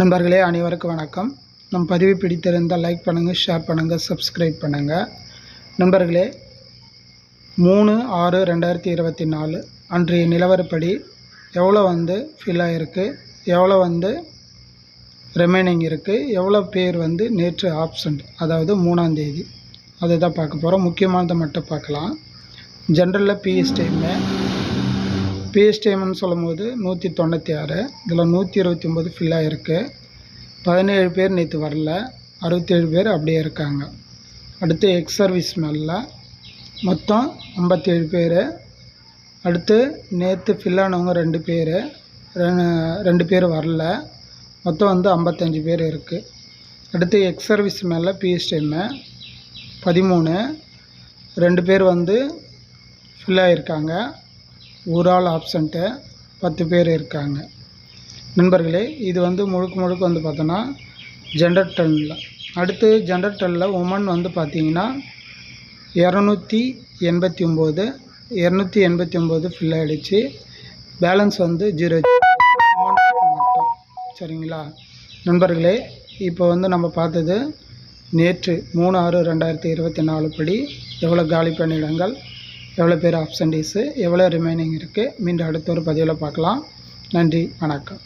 நண்பர்களே அனைவருக்கும் வணக்கம். நம் பதிவு பிடித்திருந்தால் லைக் பண்ணுங்கள் ஷேர் பண்ணுங்கள் சப்ஸ்கிரைப் பண்ணுங்கள் நண்பர்களே மூணு ஆறு ரெண்டாயிரத்தி இருபத்தி நாலு அன்றைய நிலவரப்படி எவ்வளோ வந்து ஃபில் ஆகிருக்கு எவ்வளோ வந்து ரிமைனிங் இருக்குது எவ்வளோ பேர் வந்து நேற்று ஆப்சண்ட் அதாவது மூணாம் தேதி. அதை தான் பார்க்க போகிறோம் முக்கியமானதை மட்டும் பார்க்கலாம். ஜென்ரலில் பிஎஸ் டைமு பிஎஸ் டைம்னு சொல்லும்போது நூற்றி தொண்ணூற்றி ஆறு இதில் நூற்றி இருபத்தி ஒம்பது ஃபில்லாக இருக்குது பதினேழு பேர் நேற்று வரல அறுபத்தேழு பேர் அப்படியே இருக்காங்க. அடுத்து எக்ஸ் சர்வீஸ் மேலில் மொத்தம் ஐம்பத்தேழு பேர். அடுத்து நேற்று ஃபில்லானவங்க ரெண்டு பேர். ரெண்டு பேர் வரல மொத்தம் வந்து ஐம்பத்தஞ்சு பேர் இருக்குது அடுத்து எக்ஸ் சர்வீஸ் மேலே பிஎஸ் டைமு பதிமூணு. ரெண்டு பேர் வந்து ஃபில்லாகிருக்காங்க ஆகியிருக்காங்க ஒரு ஆள் ஆப்சண்ட்டு பத்து பேர் இருக்காங்க. நண்பர்களே இது வந்து முழுக்க முழுக்க வந்து பார்த்தோன்னா ஜெண்டர் டர்னில் அடுத்து ஜெண்டர் டெனில் உமன் வந்து பார்த்தீங்கன்னா இரநூத்தி எண்பத்தி ஒம்பது இரநூத்தி எண்பத்தி ஒம்பது ஃபில் ஆகிடுச்சு பேலன்ஸ் வந்து ஜீரோ மட்டும் சரிங்களா? நண்பர்களே இப்போ வந்து நம்ம பார்த்தது நேற்று மூணு ஆறு ரெண்டாயிரத்தி இருபத்தி நாலு படி எவ்வளோ காலி பணியிடங்கள்? எவ்வளோ பேர் ஆப்சண்டீஸு எவ்வளோ ரிமைனிங் இருக்குது மீண்டும் அடுத்த ஒரு பதிவில் பார்க்கலாம். நன்றி வணக்கம்.